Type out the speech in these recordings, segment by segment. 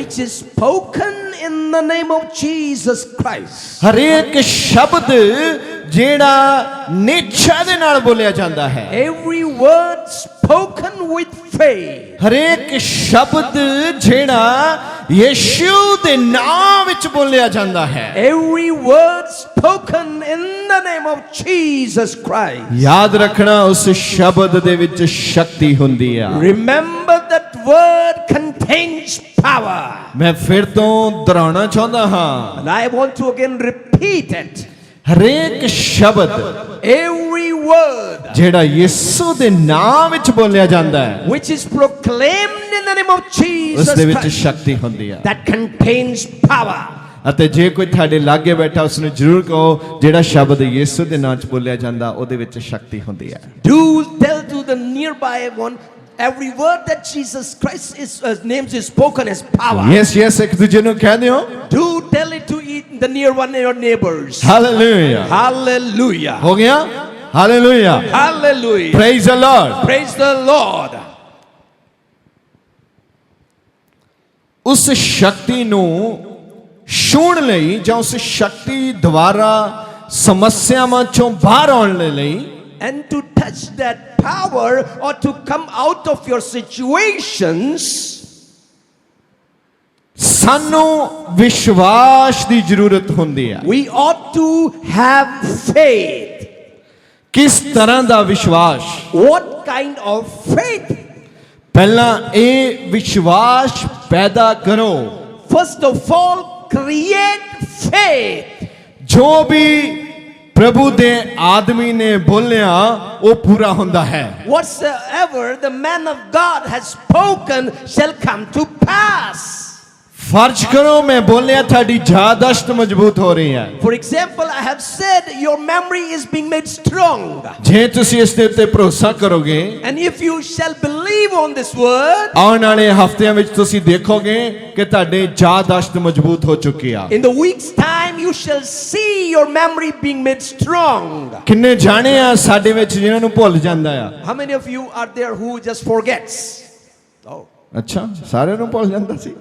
which is spoken in the name of Jesus Christ. ਹਰੇਕ ਸ਼ਬਦ ਜਿਹੜਾ ਨਿਸ਼ਚੈ ਦੇ ਨਾਲ ਬੋਲਿਆ ਜਾਂਦਾ ਹੈ Every word spoken with faith. ਹਰੇਕ ਸ਼ਬਦ ਜਿਹੜਾ ਯੀਸ਼ੂ ਦੇ ਨਾਮ ਵਿੱਚ ਬੋਲਿਆ ਜਾਂਦਾ ਹੈ Every word spoken in the name of Jesus Christ. ਯਾਦ ਰੱਖਣਾ ਉਸ ਸ਼ਬਦ ਦੇ ਵਿੱਚ ਸ਼ਕਤੀ ਹੁੰਦੀ ਆ Remember that word contains power. ਮੈਂ ਫਿਰ ਤੋਂ ਦੁਹਰਾਉਣਾ ਚਾਹੁੰਦਾ ਹਾਂ And I want to again repeat it. ਹਰੇਕ ਸ਼ਬਦ Every word ਜਿਹੜਾ ਯਿਸੂ ਦੇ ਨਾਮ ਵਿੱਚ ਬੋਲਿਆ ਜਾਂਦਾ ਹੈ which is proclaimed in the name of ਉਸ Jesus ਦੇ ਵਿੱਚ Christ ਸ਼ਕਤੀ ਹੁੰਦੀ ਹੈ that contains power. ਅਤੇ ਜੇ ਕੋਈ ਤੁਹਾਡੇ ਲਾਗੇ ਬੈਠਾ ਉਸ ਨੂੰ ਜ਼ਰੂਰ ਕਹੋ ਜਿਹੜਾ ਸ਼ਬਦ ਯਿਸੂ ਦੇ ਨਾਮ 'ਚ ਬੋਲਿਆ ਜਾਂਦਾ ਉਹਦੇ ਵਿੱਚ ਸ਼ਕਤੀ ਹੁੰਦੀ ਹੈ Do tell to the nearby one Every word that Jesus Christ is, uh, names is spoken as power. Yes, yes. Do tell it to the near one your neighbors. Hallelujah. Hallelujah. हो Hallelujah. Hallelujah. Praise the Lord. Praise the Lord. ਉਸ ਸ਼ਕਤੀ ਨੂੰ ਛੂਣ ਲਈ ਜਾਂ ਉਸ ਸ਼ਕਤੀ ਦੁਆਰਾ ਸਮੱਸਿਆਵਾਂ ਚੋਂ ਬਾਹਰ ਆਉਣ ਲਈ And to touch that power or to come out of your situations, ਸਾਨੂੰ ਵਿਸ਼ਵਾਸ ਦੀ ਜ਼ਰੂਰਤ ਹੁੰਦੀ ਹੈ we ought to have faith. ਕਿਸ ਤਰ੍ਹਾਂ ਦਾ ਵਿਸ਼ਵਾਸ What kind of faith? ਪਹਿਲਾਂ ਇਹ ਵਿਸ਼ਵਾਸ ਪੈਦਾ ਕਰੋ First of all, create faith. ਜੋ ਵੀ ਪ੍ਰਭੂ ਦੇ ਆਦਮੀ ਨੇ ਬੋਲਿਆ ਉਹ ਪੂਰਾ ਹੁੰਦਾ ਹੈ Whatsoever the man of God has spoken shall come to pass. ਫਰਜ਼ ਕਰੋ ਮੈਂ ਬੋਲਿਆ ਤੁਹਾਡੀ ਯਾਦਾਸ਼ਤ ਮਜ਼ਬੂਤ ਹੋ ਰਹੀ ਹੈ For example, I have said your memory is being made strong. ਜੇ ਤੁਸੀਂ ਇਸ ਦੇ ਉੱਤੇ ਭਰੋਸਾ ਕਰੋਗੇ And if you shall believe on this word, ਆਉਣ ਵਾਲੇ ਹਫ਼ਤਿਆਂ ਵਿੱਚ ਤੁਸੀਂ ਦੇਖੋਗੇ ਕਿ ਤੁਹਾਡੇ ਯਾਦਾਸ਼ਤ ਮਜ਼ਬੂਤ ਹੋ ਚੁੱਕੀ ਆ in the week's time, you shall see your memory being made strong. ਕਿੰਨੇ ਜਾਣੇ ਆ ਸਾਡੇ ਵਿੱਚ ਜਿਨ੍ਹਾਂ ਨੂੰ ਭੁੱਲ ਜਾਂਦਾ ਆ How many of you are there who just forgets? Oh. ਅੱਛਾ ਸਾਰਿਆਂ ਨੂੰ ਭੁੱਲ ਜਾਂਦਾ ਸੀ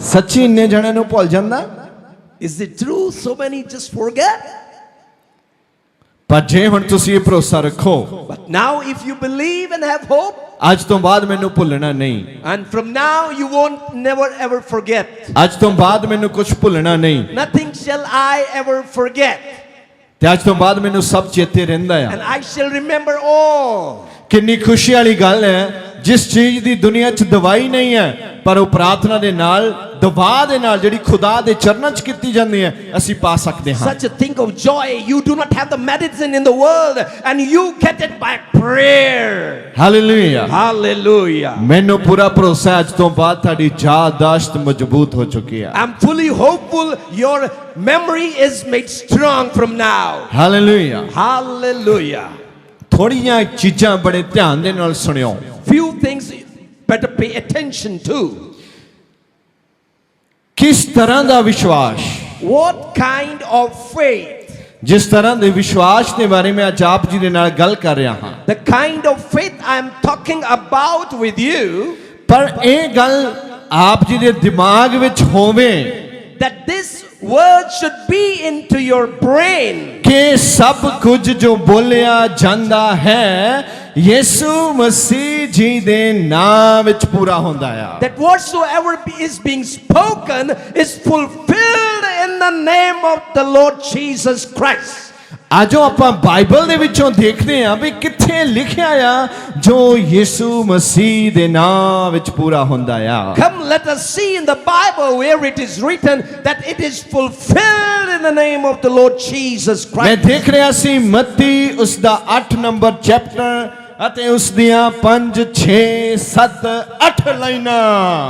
ਸੱਚੀ ਇੰਨੇ ਜਣਿਆਂ ਨੂੰ ਭੁੱਲ ਜਾਂਦਾ Is it true? So many just forget? ਪਰ ਜੇ ਹੁਣ ਤੁਸੀਂ ਇਹ ਭਰੋਸਾ ਰੱਖੋ But now, if you believe and have hope, ਅੱਜ ਤੋਂ ਬਾਅਦ ਮੈਨੂੰ ਭੁੱਲਣਾ ਨਹੀਂ and from now you won't never ever forget. ਅੱਜ ਤੋਂ ਬਾਅਦ ਮੈਨੂੰ ਕੁਝ ਭੁੱਲਣਾ ਨਹੀਂ Nothing shall I ever forget. ਤੇ ਅੱਜ ਤੋਂ ਬਾਅਦ ਮੈਨੂੰ ਸਭ ਚੇਤੇ ਰਹਿੰਦਾ ਆ And I shall remember all. ਕਿੰਨੀ ਖੁਸ਼ੀ ਵਾਲੀ ਗੱਲ ਹੈ ਜਿਸ ਚੀਜ਼ ਦੀ ਦੁਨੀਆ 'ਚ ਦਵਾਈ ਨਹੀਂ ਹੈ ਪਰ ਉਹ ਪ੍ਰਾਰਥਨਾ ਦੇ ਨਾਲ ਦਵਾ ਦੇ ਨਾਲ ਜਿਹੜੀ ਖੁਦਾ ਦੇ ਚਰਨਾਂ 'ਚ ਕੀਤੀ ਜਾਂਦੀ ਹੈ ਅਸੀਂ ਪਾ ਸਕਦੇ ਹਾਂ Such a thing of joy. You do not have the medicine in the world, and you get it by prayer. Hallelujah Hallelujah. ਮੈਨੂੰ ਪੂਰਾ ਭਰੋਸਾ ਅੱਜ ਤੋਂ ਬਾਅਦ ਤੁਹਾਡੀ ਯਾਦਾਸ਼ਤ ਮਜ਼ਬੂਤ ਹੋ ਚੁੱਕੀ ਹੈ I'm fully hopeful your memory is made strong from now. Hallelujah Hallelujah. ਥੋੜੀਆਂ ਚੀਜ਼ਾਂ ਬੜੇ ਧਿਆਨ ਦੇ ਨਾਲ ਸੁਣਿਓ Few things better pay attention to. ਕਿਸ ਤਰ੍ਹਾਂ ਦਾ ਵਿਸ਼ਵਾਸ What kind of faith? ਜਿਸ ਤਰ੍ਹਾਂ ਦੇ ਵਿਸ਼ਵਾਸ ਦੇ ਬਾਰੇ ਮੈਂ ਅੱਜ ਆਪ ਜੀ ਦੇ ਨਾਲ ਗੱਲ ਕਰ ਰਿਹਾ ਹਾਂ The kind of faith I'm talking about with you, ਪਰ ਇਹ ਗੱਲ ਆਪ ਜੀ ਦੇ ਦਿਮਾਗ ਵਿੱਚ ਹੋਵੇ that this word should be into your brain. ਕਿ ਸਭ ਕੁਝ ਜੋ ਬੋਲਿਆ ਜਾਂਦਾ ਹੈ ਯਿਸੂ ਮਸੀਹ ਜੀ ਦੇ ਨਾਮ ਵਿੱਚ ਪੂਰਾ ਹੁੰਦਾ ਆ That whatsoever be- is being spoken is fulfilled in the name of the Lord Jesus Christ. ਆਜੋ ਆਪਾਂ ਬਾਈਬਲ ਦੇ ਵਿੱਚੋਂ ਦੇਖਦੇ ਹਾਂ ਵੀ ਕਿੱਥੇ ਲਿਖਿਆ ਆ ਜੋ ਯਿਸੂ ਮਸੀਹ ਦੇ ਨਾਮ ਵਿੱਚ ਪੂਰਾ ਹੁੰਦਾ ਆ Come, let us see in the Bible where it is written that it is fulfilled in the name of the Lord Jesus ਮੈਂ Christ. ਦੇਖ ਰਿਹਾ ਸੀ ਮੱਤੀ ਉਸ ਦਾ 8 ਨੰਬਰ chapter ਅਤੇ ਉਸ ਦੀਆਂ 5 6 7 8 ਲਾਈਨਾਂ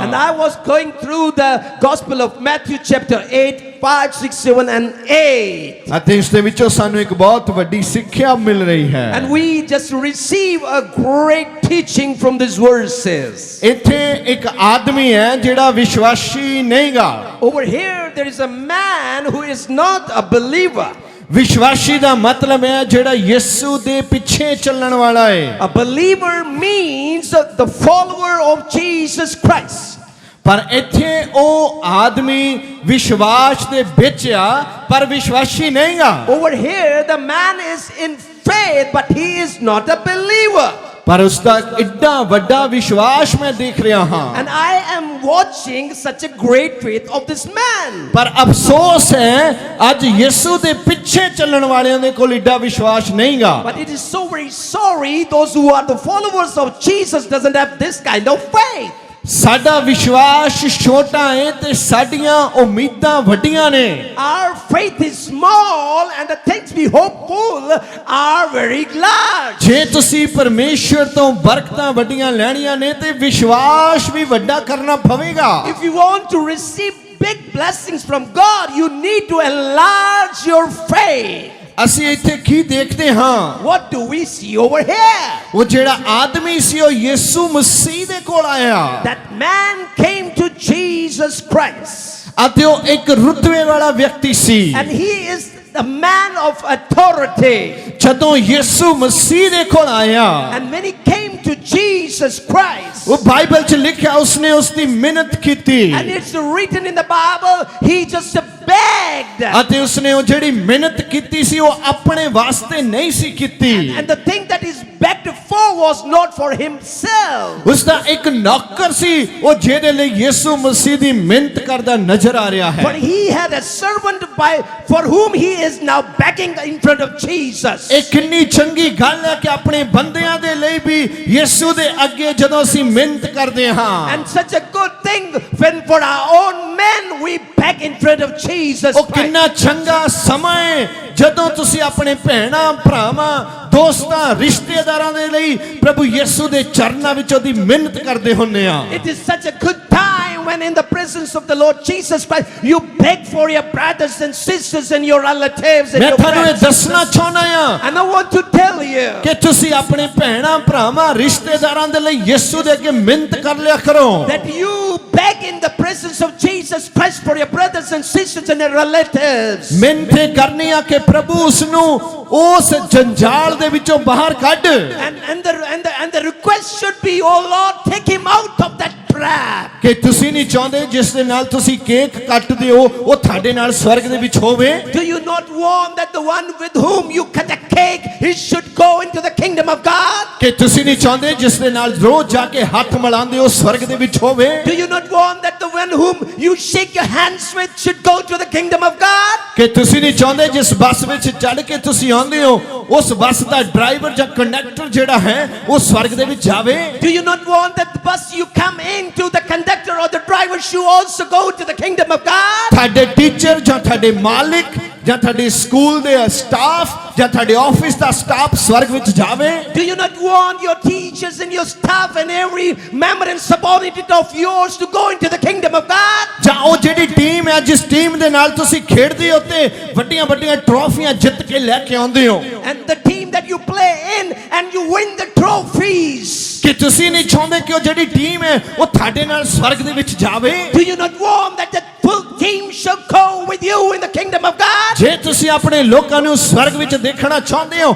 And I was going through the Gospel of Matthew, chapter 8, 5, 6, 7, and 8. ਅਤੇ ਇਸ ਦੇ ਵਿੱਚੋਂ ਸਾਨੂੰ ਇੱਕ ਬਹੁਤ ਵੱਡੀ ਸਿੱਖਿਆ ਮਿਲ ਰਹੀ ਹੈ And we just receive a great teaching from these verses. ਇੱਥੇ ਇੱਕ ਆਦਮੀ ਹੈ ਜਿਹੜਾ ਵਿਸ਼ਵਾਸੀ ਨਹੀਂਗਾ Over here, there is a man who is not a believer. ਵਿਸ਼ਵਾਸੀ ਦਾ ਮਤਲਬ ਹੈ ਜਿਹੜਾ ਯਿਸੂ ਦੇ ਪਿੱਛੇ ਚੱਲਣ ਵਾਲਾ ਹੈ A believer means the follower of Jesus Christ. ਪਰ ਇੱਥੇ ਉਹ ਆਦਮੀ ਵਿਸ਼ਵਾਸ ਦੇ ਵਿੱਚ ਆ ਪਰ ਵਿਸ਼ਵਾਸੀ ਨਹੀਂਗਾ Over here, the man is in faith, but he is not a believer. ਪਰ ਉਸ ਦਾ ਇੱਡਾ ਵੱਡਾ ਵਿਸ਼ਵਾਸ ਮੈਂ ਦੇਖ ਰਿਹਾ ਹਾਂ And I am watching such a great faith of this man. ਪਰ ਅਫਸੋਸ ਹੈ ਅੱਜ ਯਿਸੂ ਦੇ ਪਿੱਛੇ ਚੱਲਣ ਵਾਲਿਆਂ ਦੇ ਕੋਲ ਇੱਡਾ ਵਿਸ਼ਵਾਸ ਨਹੀਂਗਾ But it is so very sorry those who are the followers of Jesus doesn't have this kind of faith. ਸਾਡਾ ਵਿਸ਼ਵਾਸ ਛੋਟਾ ਹੈ ਤੇ ਸਾਡੀਆਂ ਉਮੀਦਾਂ ਵੱਡੀਆਂ ਨੇ Our faith is small and the things we hopeful are very large. ਜੇ ਤੁਸੀਂ ਪਰਮੇਸ਼ਰ ਤੋਂ ਬਰਕਤਾਂ ਵੱਡੀਆਂ ਲੈਣੀਆਂ ਨੇ ਤੇ ਵਿਸ਼ਵਾਸ ਵੀ ਵੱਡਾ ਕਰਨਾ ਪਵੇਗਾ If you want to receive big blessings from God, you need to enlarge your faith. ਅਸੀਂ ਇੱਥੇ ਕੀ ਦੇਖਦੇ ਹਾਂ What do we see over here? ਉਹ ਜਿਹੜਾ ਆਦਮੀ ਸੀ ਉਹ ਯਿਸੂ ਮਸੀਹ ਦੇ ਕੋਲ ਆਇਆ That man came to Jesus Christ. ਅਤੇ ਉਹ ਇੱਕ ਰੁਤਬੇ ਵਾਲਾ ਵਿਅਕਤੀ ਸੀ And he is the man of authority. ਜਦੋਂ ਯਿਸੂ ਮਸੀਹ ਦੇ ਕੋਲ ਆਇਆ And when he came to Jesus Christ, ਉਹ ਬਾਈਬਲ 'ਚ ਲਿਖਿਆ ਉਸਨੇ ਉਸ ਦੀ ਮਿਹਨਤ ਕੀਤੀ and it's written in the Bible, he just begged. ਅਤੇ ਉਸਨੇ ਉਹ ਜਿਹੜੀ ਮਿਹਨਤ ਕੀਤੀ ਸੀ ਉਹ ਆਪਣੇ ਵਾਸਤੇ ਨਹੀਂ ਸੀ ਕੀਤੀ And the thing that is begged for was not for himself. ਉਸ ਦਾ ਇੱਕ ਨੌਕਰ ਸੀ ਉਹ ਜਿਹਦੇ ਲਈ ਯਿਸੂ ਮਸੀਹ ਦੀ ਮਿਹਨਤ ਕਰਦਾ ਨਜ਼ਰ ਆ ਰਿਹਾ ਹੈ But he had a servant by for whom he is now begging in front of Jesus. ਇਹ ਕਿੰਨੀ ਚੰਗੀ ਗੱਲ ਹੈ ਕਿ ਆਪਣੇ ਬੰਦਿਆਂ ਦੇ ਲਈ ਵੀ ਯਿਸੂ ਦੇ ਅੱਗੇ ਜਦੋਂ ਅਸੀਂ ਮਿਹਨਤ ਕਰਦੇ ਹਾਂ And such a good thing when for our own men we beg in front of Jesus ਉਹ Christ. ਕਿੰਨਾ ਚੰਗਾ ਸਮਾਂ ਹੈ ਜਦੋਂ ਤੁਸੀਂ ਆਪਣੇ ਭੈਣਾਂ ਭਰਾਵਾਂ ਦੋਸਤਾਂ ਰਿਸ਼ਤੇਦਾਰਾਂ ਦੇ ਲਈ ਪ੍ਰਭੂ ਯਿਸੂ ਦੇ ਚਰਨਾਂ ਵਿੱਚ ਉਹਦੀ ਮਿਹਨਤ ਕਰਦੇ ਹੁੰਨੇ ਆ It is such a good time when in the presence of the Lord Jesus Christ you beg for your brothers and sisters and your relatives and ਮੈਂ your ਤੁਹਾਨੂੰ ਇਹ friends. ਦੱਸਣਾ ਚਾਹੁੰਦਾ ਆ And I want to tell you ਕਿ ਤੁਸੀਂ ਆਪਣੇ ਭੈਣਾਂ ਭਰਾਵਾਂ ਰਿਸ਼ਤੇਦਾਰਾਂ ਦੇ ਲਈ ਯਿਸੂ ਦੇ ਅੱਗੇ ਮਿਹਨਤ ਕਰ ਲਿਆ ਕਰੋ that you beg in the presence of Jesus Christ for your brothers and sisters and your relatives. ਮਿਹਨਤ ਇਹ ਕਰਨੀ ਆ ਕਿ ਪ੍ਰਭੂ ਉਸ ਨੂੰ ਉਸ ਜੰਜਾਲ ਦੇ ਵਿੱਚੋਂ ਬਾਹਰ ਕੱਢ And, and, the, and, the, and the request should be, oh Lord, take him out of that ਕਿ ਤੁਸੀਂ ਨਹੀਂ ਚਾਹੁੰਦੇ ਜਿਸ ਦੇ ਨਾਲ ਤੁਸੀਂ ਕੇਕ ਕੱਟਦੇ ਹੋ ਉਹ ਤੁਹਾਡੇ ਨਾਲ ਸਵਰਗ ਦੇ ਵਿੱਚ ਹੋਵੇ Do you not want that the one with whom you cut a cake, he should go into the kingdom of God? ਕਿ ਤੁਸੀਂ ਨਹੀਂ ਚਾਹੁੰਦੇ ਜਿਸ ਦੇ ਨਾਲ ਰੋਜ਼ ਜਾ ਕੇ ਹੱਥ ਮਿਲਾਉਂਦੇ ਹੋ ਸਵਰਗ ਦੇ ਵਿੱਚ ਹੋਵੇ Do you not want that the one whom you shake your hands with should go to the kingdom of God? ਕਿ ਤੁਸੀਂ ਨਹੀਂ ਚਾਹੁੰਦੇ ਜਿਸ ਬੱਸ ਵਿੱਚ ਚੜ ਕੇ ਤੁਸੀਂ ਆਉਂਦੇ ਹੋ ਉਸ ਬੱਸ ਦਾ ਡਰਾਈਵਰ ਜਾਂ ਕੰਡਕਟਰ ਜਿਹੜਾ ਹੈ ਉਹ ਸਵਰਗ ਦੇ ਵਿੱਚ ਜਾਵੇ Do you not want that the bus you come into, the conductor or the driver should also go to the kingdom of God? ਤੁਹਾਡੇ ਟੀਚਰ ਜਾਂ ਤੁਹਾਡੇ ਮਾਲਿਕ ਜਾਂ ਤੁਹਾਡੇ ਸਕੂਲ ਦੇ ਸਟਾਫ ਜਾਂ ਤੁਹਾਡੇ ਆਫਿਸ ਦਾ ਸਟਾਫ ਸਵਰਗ ਵਿੱਚ ਜਾਵੇ Do you not want your teachers and your staff and every member and subordinate of yours to go into the kingdom of God? ਜਾਂ ਉਹ ਜਿਹੜੀ ਟੀਮ ਹੈ ਜਿਸ ਟੀਮ ਦੇ ਨਾਲ ਤੁਸੀਂ ਖੇਡਦੇ ਹੋ ਤੇ ਵੱਡੀਆਂ ਵੱਡੀਆਂ ਟਰੋਫੀਆਂ ਜਿੱਤ ਕੇ ਲੈ ਕੇ ਆਉਂਦੇ ਹੋ And the team that you play in and you win the trophies. ਕਿ ਤੁਸੀਂ ਨਹੀਂ ਚਾਹੁੰਦੇ ਕਿ ਉਹ ਜਿਹੜੀ ਟੀਮ ਹੈ ਉਹ ਤੁਹਾਡੇ ਨਾਲ ਸਵਰਗ ਦੇ ਵਿੱਚ ਜਾਵੇ Do you not want that the full team shall go with you in the kingdom of God? ਜੇ ਤੁਸੀਂ ਆਪਣੇ ਲੋਕਾਂ ਨੂੰ ਸਵਰਗ ਵਿੱਚ ਦੇਖਣਾ ਚਾਹੁੰਦੇ ਹੋ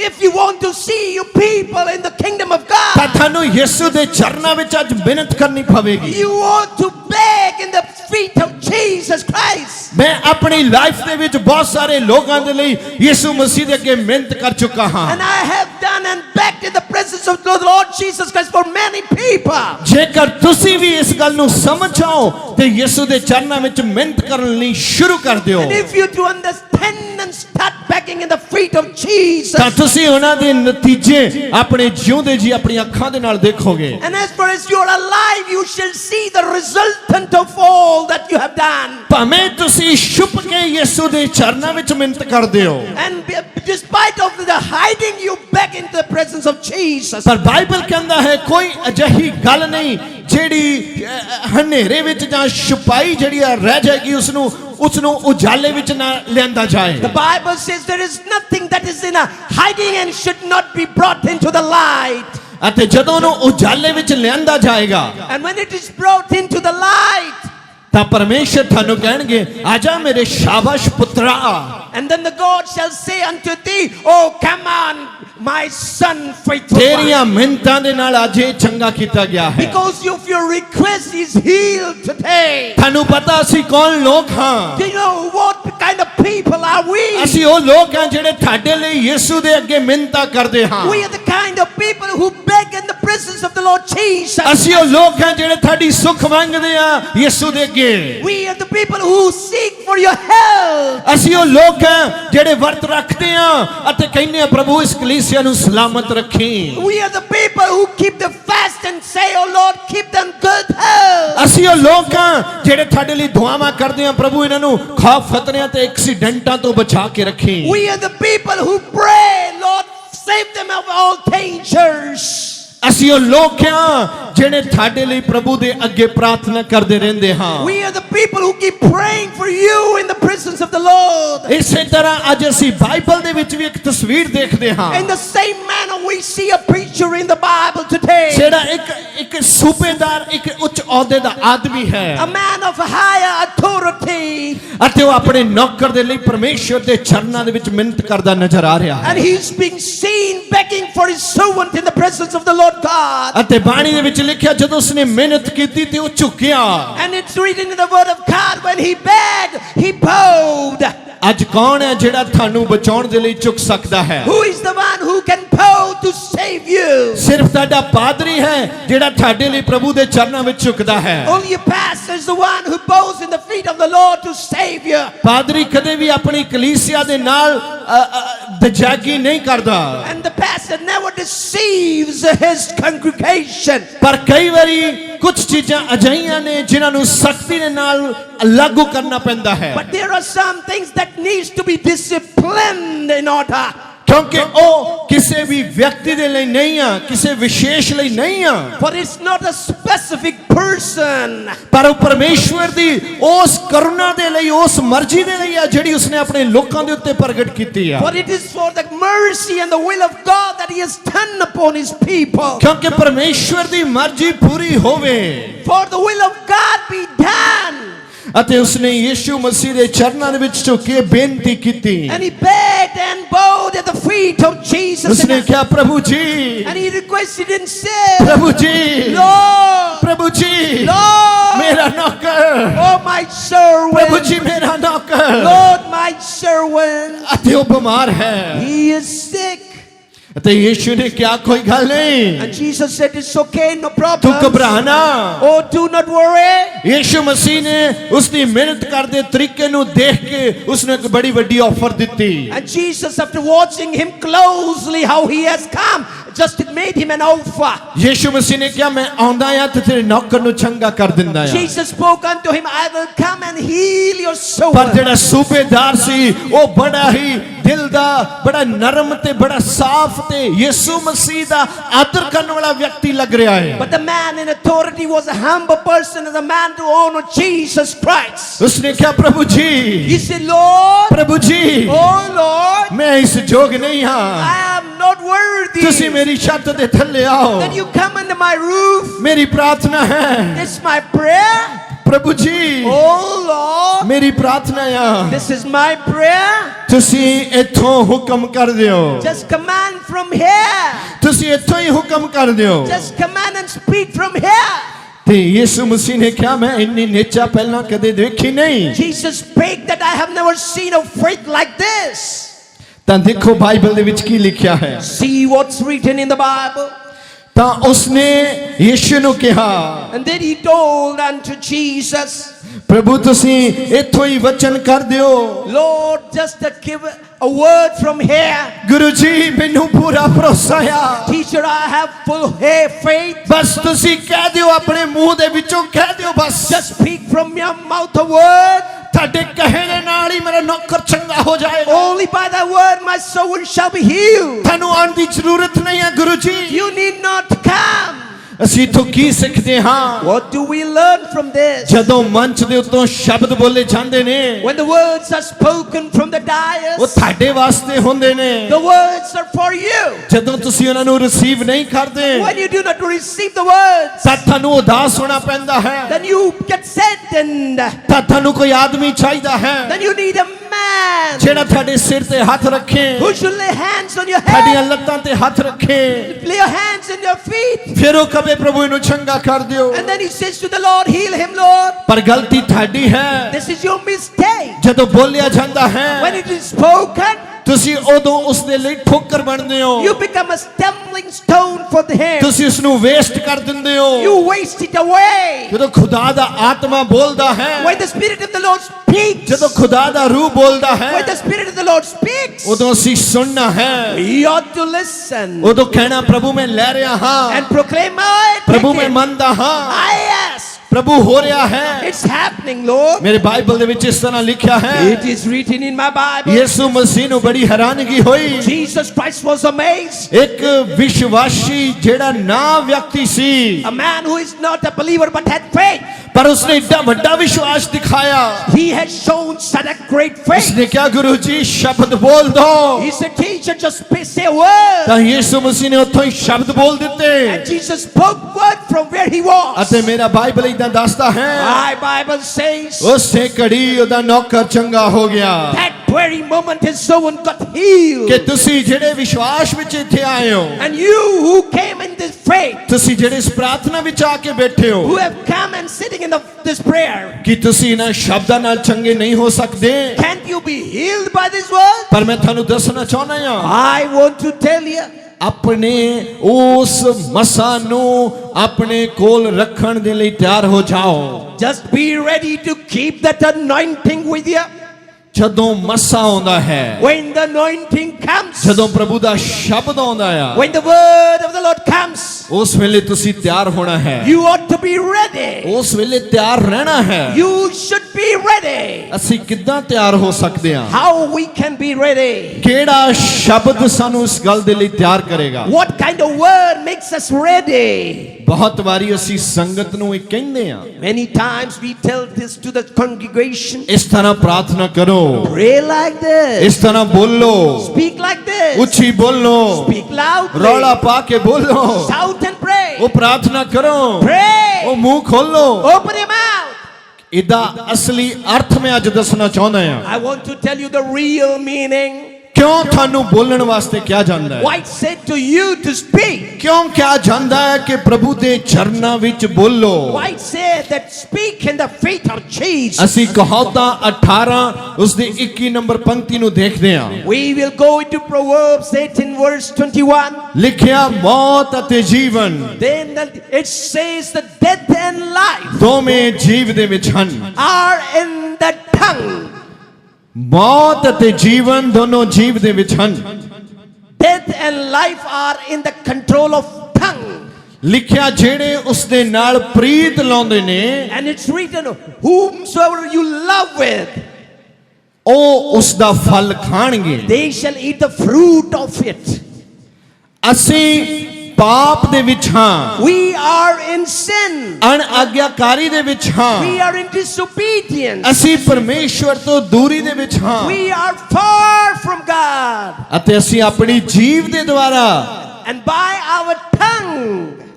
If, if you want to see you people in the kingdom of ਤਾਂ God, ਤੁਹਾਨੂੰ ਯਿਸੂ ਦੇ ਚਰਨਾਂ ਵਿੱਚ ਅੱਜ ਮਿਹਨਤ ਕਰਨੀ ਪਵੇਗੀ you want to beg in the feet of Jesus Christ. ਮੈਂ ਆਪਣੀ ਲਾਈਫ ਦੇ ਵਿੱਚ ਬਹੁਤ ਸਾਰੇ ਲੋਕਾਂ ਦੇ ਲਈ ਯਿਸੂ ਮਸੀਹ ਦੇ ਅੱਗੇ ਮਿਹਨਤ ਕਰ ਚੁੱਕਾ ਹਾਂ And I have done and begged in the presence of the Lord Jesus Christ for many people. ਜੇਕਰ ਤੁਸੀਂ ਵੀ ਇਸ ਗੱਲ ਨੂੰ ਸਮਝ ਜਾਓ ਤੇ ਯਿਸੂ ਦੇ ਚਰਨਾਂ ਵਿੱਚ ਮਿਹਨਤ ਕਰਨ ਲਈ ਸ਼ੁਰੂ ਕਰ ਦਿਓ And if you do understand and start begging in the feet of Jesus, ਤਾਂ ਤੁਸੀਂ ਉਹਨਾਂ ਦੇ ਨਤੀਜੇ ਆਪਣੇ ਜਿਉਂਦੇ ਜੀ ਆਪਣੀਆਂ ਅੱਖਾਂ ਦੇ ਨਾਲ ਦੇਖੋਗੇ and as far as you're alive, you shall see the resultant of all that you have done. ਭਾਵੇਂ ਤੁਸੀਂ ਛੁਪ ਕੇ ਯਿਸੂ ਦੇ ਚਰਨਾਂ ਵਿੱਚ ਮਿਹਨਤ ਕਰਦੇ ਹੋ And be- despite of the hiding, you beg into the presence of Jesus. ਪਰ ਬਾਈਬਲ ਕਹਿੰਦਾ ਹੈ ਕੋਈ ਅਜਿਹੀ ਗੱਲ ਨਹੀਂ ਜਿਹੜੀ ਹਨੇਰੇ ਵਿੱਚ ਜਾਂ ਛੁਪਾਈ ਜਿਹੜੀ ਆ ਰਹਿ ਜਾਏਗੀ ਉਸ ਨੂੰ ਉਸ ਨੂੰ ਉਜਾਲੇ ਵਿੱਚ ਨਾ ਲਿਆਂਦਾ ਜਾਏ The Bible says there is nothing that is in a hiding and should not be brought into the light. ਅਤੇ ਜਦੋਂ ਉਜਾਲੇ ਵਿੱਚ ਲਿਆਂਦਾ ਜਾਏਗਾ And when it is brought into the light, ਤਾਂ ਪਰਮੇਸ਼ਰ ਤੁਹਾਨੂੰ ਕਹਿਣਗੇ ਆਜਾ ਮੇਰੇ ਸ਼ਾਬਾਸ਼ ਪੁੱਤਰਾ And then the God shall say unto thee, Oh, come on, my son, faithful. ਤੇਰੀਆਂ ਮਿੰਤਾਂ ਦੇ ਨਾਲ ਅੱਜ ਇਹ ਚੰਗਾ ਕੀਤਾ ਗਿਆ ਹੈ Because of your request is healed today. ਤੁਹਾਨੂੰ ਪਤਾ ਅਸੀਂ ਕੌਣ ਲੋਕ ਹਾਂ Do you know what kind of people are we? ਅਸੀਂ ਉਹ ਲੋਕ ਹਾਂ ਜਿਹੜੇ ਤੁਹਾਡੇ ਲਈ ਯਿਸੂ ਦੇ ਅੱਗੇ ਮਿੰਤਾ ਕਰਦੇ ਹਾਂ We are the kind of people who beg in the presence of the Lord Jesus. ਅਸੀਂ ਉਹ ਲੋਕ ਹਾਂ ਜਿਹੜੇ ਤੁਹਾਡੀ ਸੁੱਖ ਮੰਗਦੇ ਆ ਯਿਸੂ ਦੇ ਅੱਗੇ We are the people who seek for your help. ਅਸੀਂ ਉਹ ਲੋਕ ਹਾਂ ਜਿਹੜੇ ਵਰਤ ਰੱਖਦੇ ਆ ਅਤੇ ਕਹਿੰਦੇ ਆ ਪ੍ਰਭੂ ਇਸ ਕਲੀਸਿਆ ਨੂੰ ਸਲਾਮਤ ਰੱਖੀ We are the people who keep the fast and say, Oh Lord, keep them good health. ਅਸੀਂ ਉਹ ਲੋਕ ਹਾਂ ਜਿਹੜੇ ਤੁਹਾਡੇ ਲਈ ਦੁਆਵਾਂ ਕਰਦੇ ਆ ਪ੍ਰਭੂ ਇਹਨਾਂ ਨੂੰ ਖੌਫ ਖਤਰਿਆਂ ਤੇ ਐਕਸੀਡੈਂਟਾਂ ਤੋਂ ਬਚਾ ਕੇ ਰੱਖੀ We are the people who pray, Lord, save them of all dangers. ਅਸੀਂ ਉਹ ਲੋਕ ਹਾਂ ਜਿਹੜੇ ਤੁਹਾਡੇ ਲਈ ਪ੍ਰਭੂ ਦੇ ਅੱਗੇ ਪ੍ਰਾਰਥਨਾ ਕਰਦੇ ਰਹਿੰਦੇ ਹਾਂ We are the people who keep praying for you in the presence of the Lord. ਇਸੇ ਤਰ੍ਹਾਂ ਅੱਜ ਅਸੀਂ ਬਾਈਬਲ ਦੇ ਵਿੱਚ ਵੀ ਇੱਕ ਤਸਵੀਰ ਦੇਖਦੇ ਹਾਂ In the same manner, we see a preacher in the Bible today, ਜਿਹੜਾ ਇੱਕ ਇੱਕ ਸੂਬੇਦਾਰ ਇੱਕ ਉੱਚ ਅਹੁਦੇ ਦਾ ਆਦਮੀ ਹੈ a man of higher authority, ਅਤੇ ਉਹ ਆਪਣੇ ਨੌਕਰ ਦੇ ਲਈ ਪਰਮੇਸ਼ਵਰ ਦੇ ਚਰਨਾਂ ਦੇ ਵਿੱਚ ਮਿਹਨਤ ਕਰਦਾ ਨਜ਼ਰ ਆ ਰਿਹਾ ਹੈ and he's being seen begging for his servant in the presence of the Lord God. ਅਤੇ ਬਾਣੀ ਦੇ ਵਿੱਚ ਲਿਖਿਆ ਜਦੋਂ ਉਸਨੇ ਮਿਹਨਤ ਕੀਤੀ ਤੇ ਉਹ ਝੁਕਿਆ And it's written in the Word of God when he begged, he bowed. ਅੱਜ ਕੌਣ ਹੈ ਜਿਹੜਾ ਤੁਹਾਨੂੰ ਬਚਾਉਣ ਦੇ ਲਈ ਝੁਕ ਸਕਦਾ ਹੈ Who is the one who can bow to save you? ਸਿਰਫ ਤੁਹਾਡਾ ਪਾਦਰੀ ਹੈ ਜਿਹੜਾ ਤੁਹਾਡੇ ਲਈ ਪ੍ਰਭੂ ਦੇ ਚਰਨਾਂ ਵਿੱਚ ਝੁਕਦਾ ਹੈ Only a pastor is the one who bows in the feet of the Lord to save you. ਪਾਦਰੀ ਕਦੇ ਵੀ ਆਪਣੀ ਕਲੀਸਿਆ ਦੇ ਨਾਲ ਅ, ਅ, ਦਜਾਗੀ ਨਹੀਂ ਕਰਦਾ And the pastor never deceives his congregation. ਪਰ ਕਈ ਵਾਰੀ ਕੁਝ ਚੀਜ਼ਾਂ ਅਜਈਆਂ ਨੇ ਜਿਨ੍ਹਾਂ ਨੂੰ ਸਖਤੀ ਦੇ ਨਾਲ ਲਾਗੂ ਕਰਨਾ ਪੈਂਦਾ ਹੈ But there are some things that needs to be disciplined in order. ਕਿਉਂਕਿ ਉਹ ਕਿਸੇ ਵੀ ਵਿਅਕਤੀ ਦੇ ਲਈ ਨਹੀਂ ਆ ਕਿਸੇ ਵਿਸ਼ੇਸ਼ ਲਈ ਨਹੀਂ ਆ For it's not a specific person. ਪਰ ਉਹ ਪਰਮੇਸ਼ਵਰ ਦੀ ਉਸ ਕਰੁਣਾ ਦੇ ਲਈ ਉਸ ਮਰਜ਼ੀ ਦੇ ਲਈ ਆ ਜਿਹੜੀ ਉਸਨੇ ਆਪਣੇ ਲੋਕਾਂ ਦੇ ਉੱਤੇ ਪ੍ਰਗਟ ਕੀਤੀ ਆ But it is for the mercy and the will of God that He has done upon His people. ਕਿਉਂਕਿ ਪਰਮੇਸ਼ਵਰ ਦੀ ਮਰਜ਼ੀ ਪੂਰੀ ਹੋਵੇ For the will of God be done. ਅਤੇ ਉਸਨੇ ਯੀਸ਼ੂ ਮਸੀਹ ਦੇ ਚਰਨਾਂ ਦੇ ਵਿੱਚ ਝੁਕ ਕੇ ਬੇਨਤੀ ਕੀਤੀ And he begged and bowed at the feet of Jesus. ਉਸਨੇ And, ਕਿਹਾ ਪ੍ਰਭੂ ਜੀ and he requested and said, ਪ੍ਰਭੂ ਜੀ Lord, ਪ੍ਰਭੂ ਜੀ Lord, ਮੇਰਾ ਨੌਕਰ oh my ਪ੍ਰਭੂ servant, ਜੀ ਮੇਰਾ ਨੌਕਰ Lord, my servant, ਅਤੇ ਉਹ ਬਿਮਾਰ ਹੈ he is sick. ਅਤੇ ਯੀਸ਼ੂ ਨੇ ਕਿਹਾ ਕੋਈ ਗੱਲ ਨਹੀਂ And Jesus said, It's okay, no ਤੂੰ problem. ਘਬਰਾ ਨਾ Oh, do not worry. Yishu ਮਸੀਹ ਨੇ ਉਸ ਦੀ ਮਿਹਨਤ ਕਰਦੇ ਤਰੀਕੇ ਨੂੰ ਦੇਖ ਕੇ ਉਸ ਨੂੰ ਇੱਕ ਬੜੀ ਵੱਡੀ ਆਫਰ ਦਿੱਤੀ And Jesus, after watching him closely, how he has come, just made him an offer. Yishu ਮਸੀਹ ਨੇ ਕਿਹਾ ਮੈਂ ਆਉਂਦਾ ਆ ਤੇ ਤੇਰੇ ਨੌਕਰ ਨੂੰ ਚੰਗਾ ਕਰ ਦਿੰਦਾ ਆ Jesus spoke unto him, I will come and heal your soul. ਪਰ ਜਿਹੜਾ ਸੂਬੇਦਾਰ ਸੀ ਉਹ ਬੜਾ ਹੀ ਦਿਲ ਦਾ ਬੜਾ ਨਰਮ ਤੇ ਬੜਾ ਸਾਫ਼ ਤੇ ਯਿਸੂ ਮਸੀਹ ਦਾ ਆਦਰ ਕਰਨ ਵਾਲਾ ਵਿਅਕਤੀ ਲੱਗ ਰਿਹਾ ਹੈ But the man in authority was a humble person and a man to honor Jesus Christ. ਉਸਨੇ ਕਿਹਾ ਪ੍ਰਭੂ ਜੀ He said, Lord, ਪ੍ਰਭੂ ਜੀ oh Lord, ਮੈਂ ਇਸ ਨਹੀਂ ਹਾਂ I am not worthy ਤੁਸੀਂ ਮੇਰੀ ਛੱਤ ਦੇ ਥੱਲੇ ਆਓ that you come under my roof. ਮੇਰੀ ਪ੍ਰਾਰਥਨਾ ਹੈ It's my prayer. ਪ੍ਰਭੂ ਜੀ Oh Lord, ਮੇਰੀ ਪ੍ਰਾਰਥਨਾ ਆ this is my prayer. ਤੁਸੀਂ ਇੱਥੋਂ ਹੁਕਮ ਕਰ ਦਿਓ Just command from here. ਤੁਸੀਂ ਇੱਥੋਂ ਹੀ ਹੁਕਮ ਕਰ ਦਿਓ Just command and speak from here. ਤੇ ਯਿਸੂ ਮਸੀਹ ਨੇ ਕਿਹਾ ਮੈਂ ਇੰਨੀ ਨੀਚਾ ਪਹਿਲਾਂ ਕਦੇ ਦੇਖੀ ਨਹੀਂ Jesus spake that I have never seen a faith like this. ਤਾਂ ਦੇਖੋ ਬਾਈਬਲ ਦੇ ਵਿੱਚ ਕੀ ਲਿਖਿਆ ਹੈ See what's written in the Bible. ਤਾਂ ਉਸਨੇ ਯਿਸੂ ਨੂੰ ਕਿਹਾ And then he told unto Jesus, ਪ੍ਰਭੂ ਤੁਸੀਂ ਇੱਥੋਂ ਹੀ ਵਚਨ ਕਰ ਦਿਓ Lord, just to give a word from here. Guru ji ਮੈਨੂੰ ਪੂਰਾ ਭਰੋਸਾ ਆ Teacher, I have full hair faith. ਬਸ ਤੁਸੀਂ ਕਹਿ ਦਿਓ ਆਪਣੇ ਮੂੰਹ ਦੇ ਵਿੱਚੋਂ ਕਹਿ ਦਿਓ ਬਸ Just speak from your mouth a word. ਤੁਹਾਡੇ ਕਹੇ ਦੇ ਨਾਲ ਹੀ ਮੇਰਾ ਨੌਕਰ ਚੰਗਾ ਹੋ ਜਾਏਗਾ Only by that word my soul shall be healed. ਤੁਹਾਨੂੰ ਆਉਣ ਦੀ ਜ਼ਰੂਰਤ ਨਹੀਂ ਹੈ Guru ji You need not come. ਅਸੀਂ ਇਥੋਂ ਕੀ ਸਿੱਖਦੇ ਹਾਂ What do we learn from this? ਜਦੋਂ ਮੰਚ ਦੇ ਉੱਤੋਂ ਸ਼ਬਦ ਬੋਲੇ ਜਾਂਦੇ ਨੇ When the words are spoken from the ਉਹ dais, ਤੁਹਾਡੇ ਵਾਸਤੇ ਹੁੰਦੇ ਨੇ the words are for you. ਜਦੋਂ ਤੁਸੀਂ ਉਹਨਾਂ ਨੂੰ ਰਿਸੀਵ ਨਹੀਂ ਕਰਦੇ When you do not receive the words, ਤਾਂ ਤੁਹਾਨੂੰ ਉਦਾਸ ਹੋਣਾ ਪੈਂਦਾ ਹੈ then you get saddened. ਤਾਂ ਤੁਹਾਨੂੰ ਕੋਈ ਆਦਮੀ ਚਾਹੀਦਾ ਹੈ Then you need a man ਜਿਹੜਾ ਤੁਹਾਡੇ ਸਿਰ ਤੇ ਹੱਥ ਰੱਖੇ who should lay hands on your ਤੁਹਾਡੀਆਂ head, ਲੱਤਾਂ ਤੇ ਹੱਥ ਰੱਖੇ lay your hands on your feet. ਫਿਰ ਉਹ ਕਵੇ ਪ੍ਰਭੂ ਇਹਨੂੰ ਚੰਗਾ ਕਰ ਦਿਓ And then he says to the Lord, Heal him, Lord. ਪਰ ਗਲਤੀ ਤੁਹਾਡੀ ਹੈ This is your mistake. ਜਦੋਂ ਬੋਲਿਆ ਜਾਂਦਾ ਹੈ When it is spoken, ਤੁਸੀਂ ਉਦੋਂ ਉਸ ਦੇ ਲਈ ਠੋਕਰ ਬਣਦੇ you ਹੋ become a stumbling stone for him. ਤੁਸੀਂ ਉਸ ਨੂੰ ਵੇਸਟ ਕਰ ਦਿੰਦੇ You ਹੋ waste it away. ਜਦੋਂ ਖੁਦਾ ਦਾ ਆਤਮਾ ਬੋਲਦਾ ਹੈ When the Spirit of the Lord speaks, ਜਦੋਂ ਖੁਦਾ ਦਾ ਰੂਹ ਬੋਲਦਾ ਹੈ when the Spirit of the Lord speaks, ਉਦੋਂ ਅਸੀਂ ਸੁਣਨਾ ਹੈ we ought to listen ਉਦੋਂ ਕਹਿਣਾ ਪ੍ਰਭੂ ਮੈਂ ਲੈ ਰਿਹਾ ਹਾਂ and proclaim, I ਪ੍ਰਭੂ take ਮੈਂ it. ਮੰਨਦਾ ਹਾਂ I yes, ਪ੍ਰਭੂ ਹੋ ਰਿਹਾ ਹੈ it's happening, Lord. ਮੇਰੇ ਬਾਈਬਲ ਦੇ ਵਿੱਚ ਇਸ ਤਰ੍ਹਾਂ ਲਿਖਿਆ ਹੈ It is written in my Bible. ਯਿਸੂ ਮਸੀਹ ਨੂੰ ਬੜੀ ਹੈਰਾਨਗੀ ਹੋਈ Jesus Christ was amazed. ਇੱਕ ਵਿਸ਼ਵਾਸੀ ਜਿਹੜਾ ਨਾ ਵਿਅਕਤੀ ਸੀ A man who is not a believer but had faith. ਪਰ ਉਸਨੇ ਏਡਾ ਵੱਡਾ ਵਿਸ਼ਵਾਸ ਦਿਖਾਇਆ He has shown such a great faith. ਉਸਨੇ ਕਿਹਾ ਗੁਰੂ ਜੀ ਸ਼ਬਦ ਬੋਲ ਦੋ Teacher, just sp- say a word. ਤਾਂ ਯਿਸੂ ਮਸੀਹ ਨੇ ਉੱਥੋਂ ਹੀ ਸ਼ਬਦ ਬੋਲ ਦਿੱਤੇ And Jesus spoke word from where he was. ਅਤੇ ਮੇਰਾ ਬਾਈਬਲ ਇਦਾਂ ਦੱਸਦਾ ਹੈ My Bible says ਉਸੇ ਘੜੀ ਉਹਦਾ ਨੌਕਰ ਚੰਗਾ ਹੋ ਗਿਆ that very moment his servant got healed. ਕਿ ਤੁਸੀਂ ਜਿਹੜੇ ਵਿਸ਼ਵਾਸ ਵਿੱਚ ਇੱਥੇ ਆਏ ਹੋ And you who came in this faith, ਤੁਸੀਂ ਜਿਹੜੇ ਇਸ ਪ੍ਰਾਰਥਨਾ ਵਿੱਚ ਆ ਕੇ ਬੈਠੇ who ਹੋ have come and sitting in the, this prayer, ਕਿ ਤੁਸੀਂ ਇਹਨਾਂ ਸ਼ਬਦਾਂ ਨਾਲ ਚੰਗੇ ਨਹੀਂ ਹੋ ਸਕਦੇ can't you be healed by this word? ਪਰ ਮੈਂ ਤੁਹਾਨੂੰ ਦੱਸਣਾ ਚਾਹੁੰਦਾ ਹਾਂ I want to tell you, ਆਪਣੇ ਉਸ ਮਸਾ ਨੂੰ ਆਪਣੇ ਕੋਲ ਰੱਖਣ ਦੇ ਲਈ ਤਿਆਰ ਹੋ ਜਾਓ just be ready to keep that anointing with you ਜਦੋਂ ਮਸਾ ਆਉਂਦਾ ਹੈ When the anointing comes, ਜਦੋਂ ਪ੍ਰਭੂ ਦਾ ਸ਼ਬਦ ਆਉਂਦਾ ਆ when the word of the Lord comes, ਉਸ ਵੇਲੇ ਤੁਸੀਂ ਤਿਆਰ ਹੋਣਾ ਹੈ you ought to be ready. ਉਸ ਵੇਲੇ ਤਿਆਰ ਰਹਿਣਾ ਹੈ You should be ready. ਅਸੀਂ ਕਿੱਦਾਂ ਤਿਆਰ ਹੋ ਸਕਦੇ ਹਾਂ How we can be ready? ਕਿਹੜਾ ਸ਼ਬਦ ਸਾਨੂੰ ਇਸ ਗੱਲ ਦੇ ਲਈ ਤਿਆਰ ਕਰੇਗਾ What kind of word makes us ready? ਬਹੁਤ ਵਾਰੀ ਅਸੀਂ ਸੰਗਤ ਨੂੰ ਇਹ ਕਹਿੰਦੇ ਆ Many times we tell this to the congregation. ਇਸ ਤਰ੍ਹਾਂ ਪ੍ਰਾਰਥਨਾ ਕਰੋ Pray like this. ਇਸ ਤਰ੍ਹਾਂ ਬੋਲੋ Speak like this. ਉੱਚੀ ਬੋਲੋ Speak loudly. ਰੌਲਾ ਪਾ ਕੇ ਬੋਲੋ Shout and pray. ਉਹ ਪ੍ਰਾਰਥਨਾ ਕਰੋ Pray. ਉਹ ਮੂੰਹ ਖੋਲੋ Open your mouth. ਇਹਦਾ ਅਸਲੀ ਅਰਥ ਮੈਂ ਅੱਜ ਦੱਸਣਾ ਚਾਹੁੰਦਾ ਆ I want to tell you the real meaning. ਕਿਉਂ ਤੁਹਾਨੂੰ ਬੋਲਣ ਵਾਸਤੇ ਕਿਹਾ ਜਾਂਦਾ ਹੈ Why it said to you to speak? ਕਿਉਂ ਕਿਹਾ ਜਾਂਦਾ ਹੈ ਕਿ ਪ੍ਰਭੂ ਦੇ ਚਰਨਾਂ ਵਿੱਚ ਬੋਲੋ Why it said that speak in the faith of Jesus? ਅਸੀਂ ਕਹਾਵਤਾਂ 18 ਉਸ ਦੀ 21 ਨੰਬਰ ਪੰਕਤੀ ਨੂੰ ਦੇਖਦੇ ਹਾਂ We will go into Proverbs 18 verse 21. ਲਿਖਿਆ ਮੌਤ ਅਤੇ ਜੀਵਨ Then the- it says that death and life ਦੋਵੇਂ ਜੀਵ ਦੇ ਵਿੱਚ ਹਨ are in the tongue. ਮੌਤ ਅਤੇ ਜੀਵਨ ਦੋਨੋਂ ਜੀਵ ਦੇ ਵਿੱਚ ਹਨ Death and life are in the control of tongue. ਲਿਖਿਆ ਜਿਹੜੇ ਉਸ ਦੇ ਨਾਲ ਪ੍ਰੀਤ ਲਾਉਂਦੇ ਨੇ And it's written, whomsoever you love with, ਉਹ ਉਸ ਦਾ ਫਲ ਖਾਣਗੇ they shall eat the fruit of it. ਅਸੀਂ ਪਾਪ ਦੇ ਵਿੱਚ ਹਾਂ We are in sin. ਅਣਆਗਿਆਕਾਰੀ ਦੇ ਵਿੱਚ We ਹਾਂ are in disobedience. ਅਸੀਂ ਪਰਮੇਸ਼ਵਰ ਤੋਂ ਦੂਰੀ ਦੇ ਵਿੱਚ ਹਾਂ We are far from God. ਅਤੇ ਅਸੀਂ ਆਪਣੀ ਜੀਵ ਦੇ ਦੁਆਰਾ And by our tongue,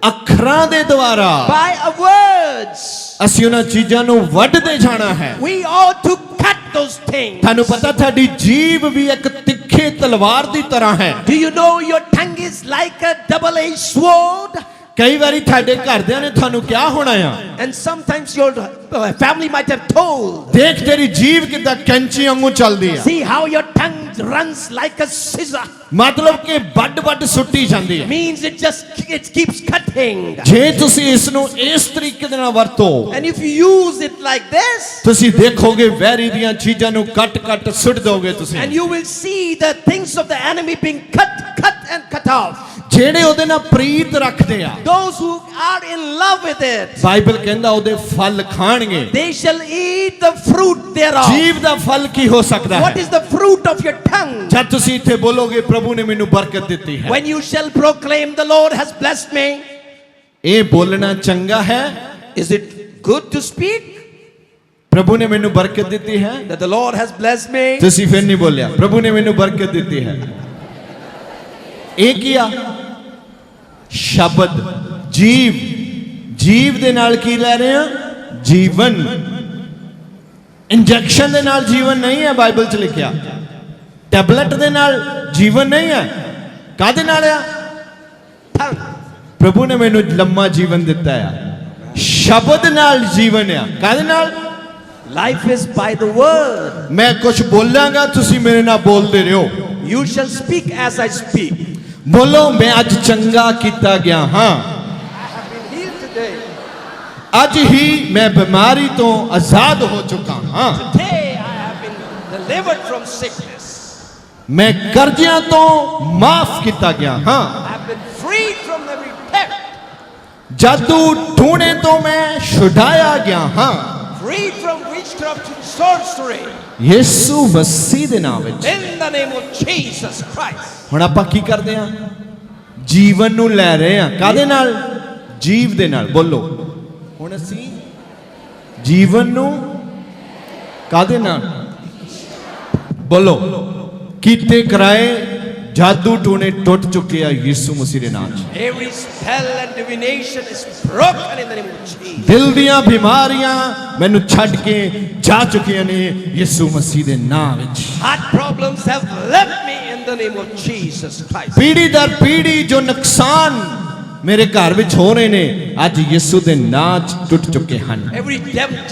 ਅੱਖਰਾਂ ਦੇ ਦੁਆਰਾ by our words, ਅਸੀਂ ਉਹਨਾਂ ਚੀਜ਼ਾਂ ਨੂੰ ਵੱਢਦੇ ਜਾਣਾ ਹੈ we ought to cut those things. ਤੁਹਾਨੂੰ ਪਤਾ ਤੁਹਾਡੀ ਜੀਭ ਵੀ ਇੱਕ ਤਿੱਖੇ ਤਲਵਾਰ ਦੀ ਤਰ੍ਹਾਂ ਹੈ Do you know your tongue is like a double-edged sword? ਕਈ ਵਾਰੀ ਤੁਹਾਡੇ ਘਰਦਿਆਂ ਨੇ ਤੁਹਾਨੂੰ ਕਿਹਾ ਹੋਣਾ ਆ sometimes your uh, family might have told, ਦੇਖ ਤੇਰੀ ਜੀਭ ਕਿੱਦਾਂ ਕੈਂਚੀ ਵਾਂਗੂ ਚੱਲਦੀ ਆ see how your tongue runs like a scissor. ਮਤਲਬ ਕਿ ਵੱਡ ਵੱਡ ਸੁੱਟੀ ਜਾਂਦੀ ਹੈ Means it just it keeps cutting. ਜੇ ਤੁਸੀਂ ਇਸ ਨੂੰ ਇਸ ਤਰੀਕੇ ਦੇ ਨਾਲ ਵਰਤੋ And if you use it like this, ਤੁਸੀਂ ਦੇਖੋਗੇ ਵੈਰੀ ਦੀਆਂ ਚੀਜ਼ਾਂ ਨੂੰ ਕੱਟ ਕੱਟ ਸੁੱਟ ਦੋਗੇ ਤੁਸੀਂ and you will see the things of the enemy being cut, cut, and cut off. ਜਿਹੜੇ ਉਹਦੇ ਨਾਲ ਪ੍ਰੀਤ ਰੱਖਦੇ ਆ Those who are in love with it, Bible ਕਹਿੰਦਾ ਉਹਦੇ ਫਲ ਖਾਣਗੇ they shall eat the fruit thereof. ਜੀਵ ਦਾ ਫਲ ਕੀ ਹੋ ਸਕਦਾ What ਹੈ is the fruit of your tongue? ਜਦ ਤੁਸੀਂ ਇੱਥੇ ਬੋਲੋਗੇ ਪ੍ਰਭੂ ਨੇ ਮੈਨੂੰ ਬਰਕਤ ਦਿੱਤੀ ਹੈ When you shall proclaim, The Lord has blessed me, ਇਹ ਬੋਲਣਾ ਚੰਗਾ ਹੈ Is it good to speak ਪ੍ਰਭੂ ਨੇ ਮੈਨੂੰ ਬਰਕਤ ਦਿੱਤੀ ਹੈ that the Lord has blessed me? ਤੁਸੀਂ ਫਿਰ ਨਹੀਂ ਬੋਲਿਆ ਪ੍ਰਭੂ ਨੇ ਮੈਨੂੰ ਬਰਕਤ ਦਿੱਤੀ ਹੈ ਇਹ ਕੀ ਆ ਸ਼ਬਦ। ਜੀਵ। ਜੀਵ ਦੇ ਨਾਲ ਕੀ ਲੈ ਰਹੇ ਆ ਜੀਵਨ। ਇੰਜੈਕਸ਼ਨ ਦੇ ਨਾਲ ਜੀਵਨ ਨਹੀਂ ਹੈ ਬਾਈਬਲ 'ਚ ਲਿਖਿਆ। ਟੈਬਲੇਟ ਦੇ ਨਾਲ ਜੀਵਨ ਨਹੀਂ ਹੈ। ਕਾਦੇ ਨਾਲ ਆ? Tongue. ਪ੍ਰਭੂ ਨੇ ਮੈਨੂੰ ਲੰਮਾ ਜੀਵਨ ਦਿੱਤਾ ਆ। ਸ਼ਬਦ ਨਾਲ ਜੀਵਨ ਆ। ਕਾਦੇ ਨਾਲ? Life is by the word. ਮੈਂ ਕੁਝ ਬੋਲਾਂਗਾ ਤੁਸੀਂ ਮੇਰੇ ਨਾਲ ਬੋਲਦੇ ਰਹੋ। You shall speak as I speak. ਬੋਲੋ ਮੈਂ ਅੱਜ ਚੰਗਾ ਕੀਤਾ ਗਿਆ ਹਾਂ. ਅੱਜ ਹੀ ਮੈਂ ਬਿਮਾਰੀ ਤੋਂ ਆਜ਼ਾਦ ਹੋ ਚੁੱਕਾ ਹਾਂ. ਮੈਂ ਕਰਜ਼ਿਆਂ ਤੋਂ ਮਾਫ ਕੀਤਾ ਗਿਆ ਹਾਂ. ਜਾਦੂ ਟੂਣੇ ਤੋਂ ਮੈਂ ਛੁਡਾਇਆ ਗਿਆ ਹਾਂ Freed from witchcraft and sorcery. ਯੀਸੂ ਮਸੀਹ ਦੇ ਨਾਮ ਵਿੱਚ In the name of Jesus Christ. ਹੁਣ ਆਪਾਂ ਕੀ ਕਰਦੇ ਹਾਂ ਜੀਵਨ ਨੂੰ ਲੈ ਰਹੇ ਹਾਂ ਕਾਦੇ ਨਾਲ ਜੀਵ ਦੇ ਨਾਲ ਬੋਲੋ ਹੁਣ ਅਸੀਂ ਜੀਵਨ ਨੂੰ ਕਾਦੇ ਨਾਲ ਬੋਲੋ ਕੀਤੇ ਕਰਾਏ ਜਾਦੂ ਟੂਣੇ ਟੁੱਟ ਚੁੱਕੇ ਆ ਯੀਸੂ ਮਸੀਹ ਦੇ ਨਾਮ 'ਚ Every spell and divination is broken in the name of Jesus. ਦਿਲ ਦੀਆਂ ਬਿਮਾਰੀਆਂ ਮੈਨੂੰ ਛੱਡ ਕੇ ਜਾ ਚੁੱਕੀਆਂ ਨੇ ਯੀਸੂ ਮਸੀਹ ਦੇ ਨਾਮ ਵਿੱਚ Heart problems have left me in the name of Jesus Christ. ਪੀੜੀ ਦਰ ਪੀੜੀ ਜੋ ਨੁਕਸਾਨ ਮੇਰੇ ਘਰ ਵਿੱਚ ਹੋ ਰਹੇ ਨੇ ਅੱਜ ਯਿਸੂ ਦੇ ਨਾਂ 'ਚ ਟੁੱਟ ਚੁੱਕੇ ਹਨ। Every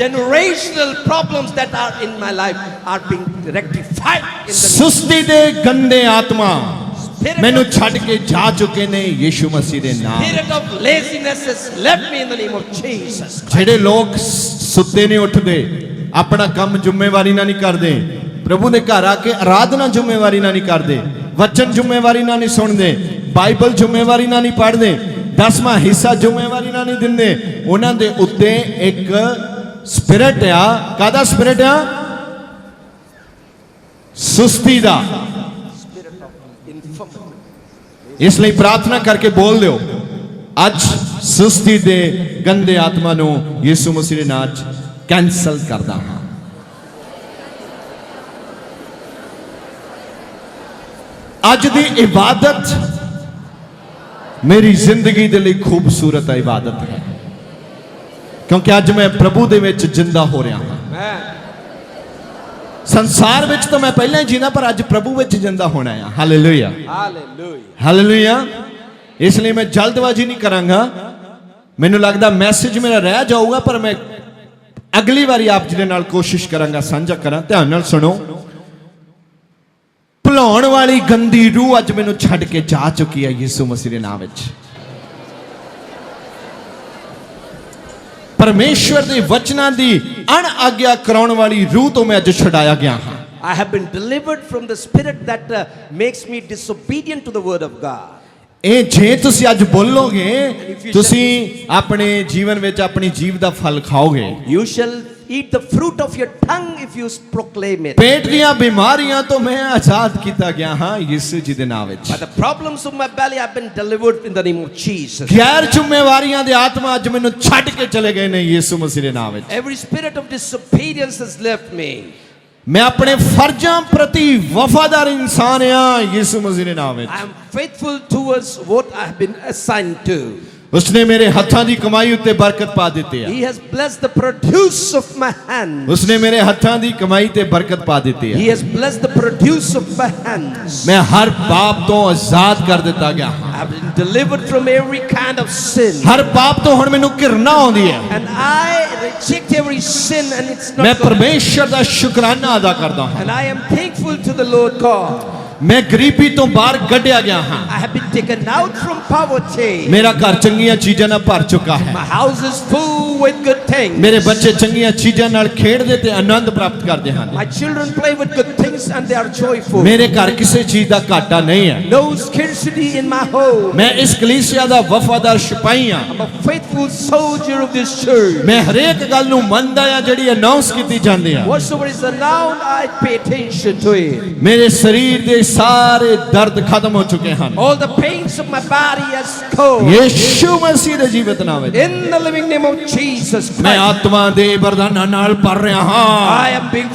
generational problems that are in my life are being rectified in the ਸੁਸਤੀ ਦੇ ਗੰਦੇ ਆਤਮਾ ਮੈਨੂੰ ਛੱਡ ਕੇ ਜਾ ਚੁੱਕੇ ਨੇ ਯੀਸ਼ੂ ਮਸੀਹ ਦੇ ਨਾਮ spirit of laziness has left me in the name of Jesus. ਜਿਹੜੇ ਲੋਕ ਸੁੱਤੇ ਨਹੀਂ ਉੱਠਦੇ ਆਪਣਾ ਕੰਮ ਜ਼ਿੰਮੇਵਾਰੀ ਨਾਲ ਨਹੀਂ ਕਰਦੇ ਪ੍ਰਭੂ ਦੇ ਘਰ ਆ ਕੇ ਆਰਾਧਨਾ ਜ਼ਿੰਮੇਵਾਰੀ ਨਾਲ ਨਹੀਂ ਕਰਦੇ ਵਚਨ ਜ਼ਿੰਮੇਵਾਰੀ ਨਾਲ ਨਹੀਂ ਸੁਣਦੇ ਬਾਈਬਲ ਜ਼ਿੰਮੇਵਾਰੀ ਨਾਲ ਨਹੀਂ ਪੜ੍ਹਦੇ ਦਸਵਾਂ ਹਿੱਸਾ ਜ਼ਿੰਮੇਵਾਰੀ ਨਾਲ ਨਹੀਂ ਦਿੰਦੇ। ਉਹਨਾਂ ਦੇ ਉੱਤੇ ਇੱਕ ਸਪਿਰਿਟ ਆ। ਕਾਦਾ ਸਪਿਰਿਟ ਆ? ਸੁਸਤੀ ਦਾ। ਇਸ ਲਈ ਪ੍ਰਾਰਥਨਾ ਕਰਕੇ ਬੋਲ ਦਿਓ, ਅੱਜ ਸੁਸਤੀ ਦੇ ਗੰਦੇ ਆਤਮਾ ਨੂੰ ਯਿਸੂ ਮਸੀਹ ਦੇ ਨਾਮ 'ਚ ਕੈਨਸਲ ਕਰਦਾ ਹਾਂ। ਅੱਜ ਦੀ ਇਬਾਦਤ ਮੇਰੀ ਜ਼ਿੰਦਗੀ ਦੇ ਲਈ ਖੂਬਸੂਰਤ ਇਬਾਦਤ ਹੈ ਕਿਉਂਕਿ ਅੱਜ ਮੈਂ ਪ੍ਰਭੂ ਦੇ ਵਿੱਚ ਜਿੰਦਾ ਹੋ ਰਿਹਾ ਹਾਂ. ਸੰਸਾਰ ਵਿੱਚ ਤਾਂ ਮੈਂ ਪਹਿਲਾਂ ਹੀ ਜੀਂਦਾ ਪਰ ਅੱਜ ਪ੍ਰਭੂ ਵਿੱਚ ਜਿੰਦਾ ਹੋਣਾ ਆ ਹਾਲੇਲੂਇਆ Hallelujah. ਹਾਲੇਲੂਇਆ ਇਸ ਲਈ ਮੈਂ ਜਲਦਬਾਜ਼ੀ ਨਹੀਂ ਕਰਾਂਗਾ ਮੈਨੂੰ ਲੱਗਦਾ ਮੈਸੇਜ ਮੇਰਾ ਰਹਿ ਜਾਊਗਾ ਪਰ ਮੈਂ ਅਗਲੀ ਵਾਰੀ ਆਪ ਜੀ ਦੇ ਨਾਲ ਕੋਸ਼ਿਸ਼ ਕਰਾਂਗਾ ਸਾਂਝਾ ਕਰਾਂ ਧਿਆਨ ਨਾਲ ਸੁਣੋ ਭੁਲਾਉਣ ਵਾਲੀ ਗੰਦੀ ਰੂਹ ਅੱਜ ਮੈਨੂੰ ਛੱਡ ਕੇ ਜਾ ਚੁੱਕੀ ਹੈ ਯਿਸੂ ਮਸੀਹ ਦੇ ਨਾਮ ਵਿੱਚ। ਪਰਮੇਸ਼ਵਰ ਦੇ ਵਚਨਾਂ ਦੀ ਅਣ ਆਗਿਆ ਕਰਾਉਣ ਵਾਲੀ ਰੂਹ ਤੋਂ ਮੈਂ ਅੱਜ ਛੁਡਾਇਆ ਗਿਆ ਹਾਂ। I have been delivered from the spirit that uh, makes me disobedient to the word of God. ਇਹ ਜੇ ਤੁਸੀਂ ਅੱਜ ਬੋਲੋਗੇ ਤੁਸੀਂ ਆਪਣੇ ਜੀਵਨ ਵਿੱਚ ਆਪਣੀ ਜੀਵ ਦਾ ਫਲ ਖਾਓਗੇ। You shall eat the fruit of your tongue if you proclaim it. ਪੇਟ ਦੀਆਂ ਬਿਮਾਰੀਆਂ ਤੋਂ ਮੈਂ ਆਜ਼ਾਦ ਕੀਤਾ ਗਿਆ ਹਾਂ ਯਿਸੂ ਜੀ ਦੇ ਨਾਮ ਵਿੱਚ By the problems of my belly, I've been delivered in the name of Jesus. ਗੈਰ ਜ਼ਿੰਮੇਵਾਰੀਆਂ ਦੇ ਆਤਮਾ ਅੱਜ ਮੈਨੂੰ ਛੱਡ ਕੇ ਚਲੇ ਗਏ ਨੇ ਯਿਸੂ ਮਸੀਹ ਦੇ ਨਾਮ ਵਿੱਚ Every spirit of disobedience has left me. ਮੈਂ ਆਪਣੇ ਫਰਜ਼ਾਂ ਪ੍ਰਤੀ ਵਫਾਦਾਰ ਇਨਸਾਨ ਆ ਯਿਸੂ ਮਸੀਹ ਦੇ ਨਾਮ ਵਿੱਚ I am faithful towards what I have been assigned to. ਉਸਨੇ ਮੇਰੇ ਹੱਥਾਂ ਦੀ ਕਮਾਈ ਉੱਤੇ ਬਰਕਤ ਪਾ ਦਿੱਤੀ ਆ He has blessed the produce of my hands. ਉਸਨੇ ਮੇਰੇ ਹੱਥਾਂ ਦੀ ਕਮਾਈ ਤੇ ਬਰਕਤ ਪਾ ਦਿੱਤੀ He ਆ has blessed the produce of my hands. ਮੈਂ ਹਰ ਪਾਪ ਤੋਂ ਆਜ਼ਾਦ ਕਰ ਦਿੱਤਾ ਗਿਆ ਹਾਂ have been delivered from every kind of sin. ਹਰ ਪਾਪ ਤੋਂ ਹੁਣ ਮੈਨੂੰ ਘਿਰਨਾ ਆਉਂਦੀ ਹੈ And I reject every sin and it's ਮੈਂ not God. ਪਰਮੇਸ਼ਰ ਦਾ ਸ਼ੁਕਰਾਨਾ ਅਦਾ ਕਰਦਾ ਹਾਂ And I am thankful to the Lord God. ਮੈਂ ਗਰੀਬੀ ਤੋਂ ਬਾਹਰ ਕੱਢਿਆ ਗਿਆ ਹਾਂ I have been taken out from poverty. ਮੇਰਾ ਘਰ ਚੰਗੀਆਂ ਚੀਜ਼ਾਂ ਨਾਲ ਭਰ ਚੁੱਕਾ ਹੈ My house is full with good things. ਮੇਰੇ ਬੱਚੇ ਚੰਗੀਆਂ ਚੀਜ਼ਾਂ ਨਾਲ ਖੇਡਦੇ ਤੇ ਆਨੰਦ ਪ੍ਰਾਪਤ ਕਰਦੇ ਹਨ My children play with good things and they are joyful. ਮੇਰੇ ਘਰ ਕਿਸੇ ਚੀਜ਼ ਦਾ ਘਾਟਾ ਨਹੀਂ ਹੈ No scarcity in my home. ਮੈਂ ਇਸ ਕਲੀਸਿਆ ਦਾ ਵਫਾਦਾਰ ਸਿਪਾਹੀ ਹਾਂ I'm a faithful soldier of this church. ਮੈਂ ਹਰੇਕ ਗੱਲ ਨੂੰ ਮੰਨਦਾ ਆ ਜਿਹੜੀ ਅਨਾਉਂਸ ਕੀਤੀ ਜਾਂਦੀ ਆ Whatsoever is announced, I pay attention to it. ਮੇਰੇ ਸਰੀਰ ਦੇ ਸਾਰੇ ਦਰਦ ਖਤਮ ਹੋ ਚੁੱਕੇ ਹਨ All the pains of my body as cold. Yishu ਮਸੀਹ ਦੇ ਜੀਵਤ ਨਾਮ ਵਿੱਚ In the living name of Jesus ਮੈਂ Christ, ਆਤਮਾ ਦੇ ਵਰਦਾਨਾਂ ਨਾਲ ਭਰ ਰਿਹਾ ਹਾਂ I am being